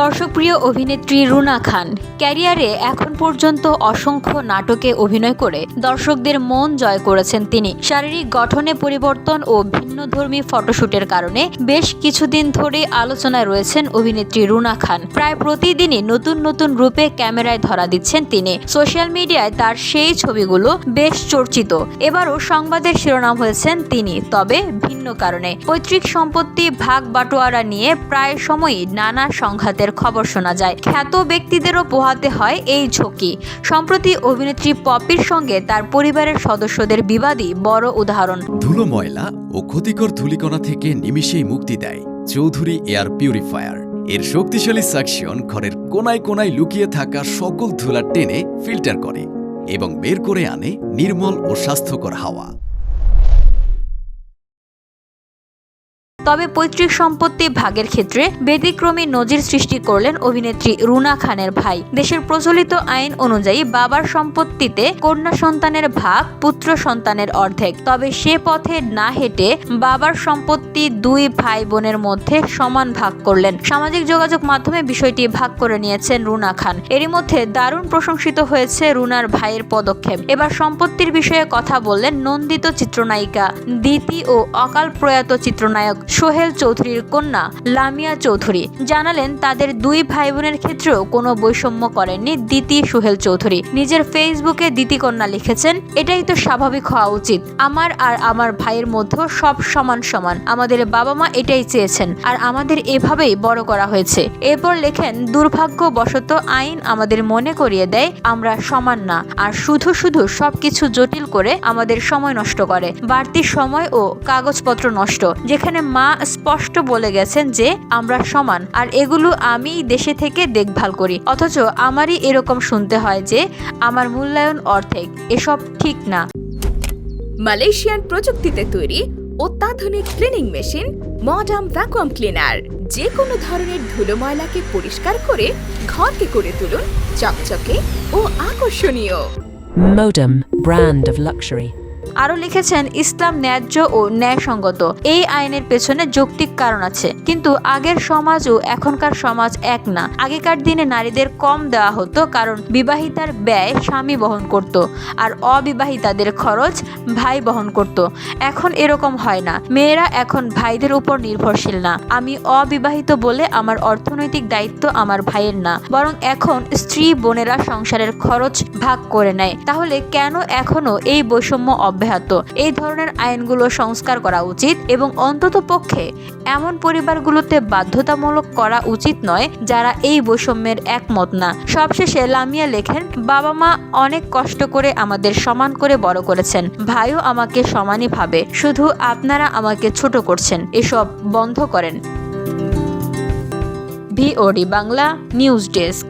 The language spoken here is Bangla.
দর্শকপ্রিয় অভিনেত্রী রুনা খান ক্যারিয়ারে এখন পর্যন্ত অসংখ্য নাটকে অভিনয় করে দর্শকদের মন জয় করেছেন তিনি। শারীরিক গঠনে পরিবর্তন ও ভিন্নধর্মী ফটোশুটের কারণে বেশ কিছুদিন ধরে আলোচনায় রয়েছেন অভিনেত্রী রুনা খান। প্রায় প্রতিদিনই নতুন নতুন রূপে ক্যামেরায় ধরা দিচ্ছেন তিনি। সোশ্যাল মিডিয়ায় তার সেই ছবিগুলো বেশ চর্চিত। এবারও সংবাদের শিরোনাম হয়েছেন তিনি, তবে ভিন্ন কারণে। পৈতৃক সম্পত্তি ভাগ বাটোয়ারা নিয়ে প্রায় সময়ই নানা সংঘাতের খবর শোনা যায়। খ্যাত ব্যক্তিদেরও পোহাতে হয় এই ঝুঁকি। সম্প্রতি অভিনেত্রী পপির সঙ্গে তার পরিবারের সদস্যদের বিবাদই বড় উদাহরণ। ধুলো ময়লা ও ক্ষতিকর ধূলিকণা থেকে নিমিষেই মুক্তি দেয় চৌধুরী এয়ার পিউরিফায়ার। এর শক্তিশালী সাকশন ঘরের কোনায় কোনায় লুকিয়ে থাকা সকল ধুলা টেনে ফিল্টার করে এবং বের করে আনে নির্মল ও স্বাস্থ্যকর হাওয়া। তবে পৈতৃক সম্পত্তি ভাগের ক্ষেত্রে ব্যতিক্রমী নজির সৃষ্টি করলেন অভিনেত্রী রুনা খানের ভাই। দেশের প্রচলিত আইন অনুযায়ী বাবার সম্পত্তিতে কন্যা সন্তানের ভাগ, পুত্র সন্তানের অর্ধেক। তবে সে পথে না হেঁটে বাবার সম্পত্তি দুই ভাই বোনের মধ্যে সমান ভাগ করলেন। সামাজিক যোগাযোগ মাধ্যমে বিষয়টি ভাগ করে নিয়েছেন রুনা খান। এরই মধ্যে দারুণ প্রশংসিত হয়েছে রুনার ভাইয়ের পদক্ষেপ। এবার সম্পত্তির বিষয়ে কথা বললেন নন্দিত চিত্রনায়িকা দিতি ও অকাল প্রয়াত চিত্রনায়ক সোহেল চৌধুরীর কন্যা লামিয়া চৌধুরী জানালেন তাদের দুই ভাই বোনের ক্ষেত্রেও কোনো বৈষম্য করেননি দিতি সোহেল চৌধুরী। নিজের ফেসবুকে দিতি কন্যা লিখেছেন, এটাই তো স্বাভাবিক হওয়া উচিত। আমার আর আমার ভাইয়ের মধ্যেও সব সমান সমান। আমাদের বাবা মা এটাই চেয়েছেন আর আমাদের এভাবেই বড় করা হয়েছে। এরপর লেখেন, দুর্ভাগ্যবশত আইন আমাদের মনে করিয়ে দেয়, আমরা সমান না। আর শুধু শুধু সবকিছু জটিল করে আমাদের সময় নষ্ট করে। বাড়তি সময় ও কাগজপত্র নষ্ট। যেখানে মা স্পষ্ট বলে গেছেন যে আমরা সমান আর এগুলো আমি দেশে থেকে দেখভাল করি। অথচ আমারই এরকম শুনতে হয় যে আমার মূল্যায়ন অর্ধেক এসব ঠিক না। মালয়েশিয়ান প্রযুক্তিতে তৈরি অত্যাধুনিক cleaning machine modern vacuum cleaner যে কোনো ধরনের ধুলো ময়লাকে পরিষ্কার করে ঘরকে করে তুলুন চকচকে ও আকর্ষণীয়। Modem, brand of luxury. আরও লিখেছেন, ইসলাম ন্যায্য ও ন্যায়সঙ্গত। এই আইনের পেছনে যৌক্তিক কারণ আছে। কিন্তু আগের সমাজ ও এখনকার সমাজ এক না। আগেকার দিনে নারীদের কম দেওয়া হতো কারণ বিবাহিতার ব্যয় স্বামী বহন করত আর অবিবাহিতাদের খরচ ভাই বহন করত। এখন এরকম হয় না। মেয়েরা এখন ভাইদের উপর নির্ভরশীল না। আমি অবিবাহিত বলে আমার অর্থনৈতিক দায়িত্ব আমার ভাইয়ের না। বরং এখন স্ত্রী বোনেরা সংসারের খরচ ভাগ করে নেয়। তাহলে কেন এখনও এই বৈষম্য অব্যাহত। এই ধরনের আইনগুলো সংস্কার করা উচিত এবং অন্তত পক্ষে এমন পরিবারগুলোতে বাধ্যতামূলক করা উচিত নয় যারা এই বৈষম্যের একমত না। সবশেষে লামিয়া লেখেন, বাবা মা অনেক কষ্ট করে আমাদের সমান করে বড় করেছেন। ভাইও আমাকে সমানই ভাবে। শুধু আপনারা আমাকে ছোট করছেন। এসব বন্ধ করেন। VOD Bangla news desk.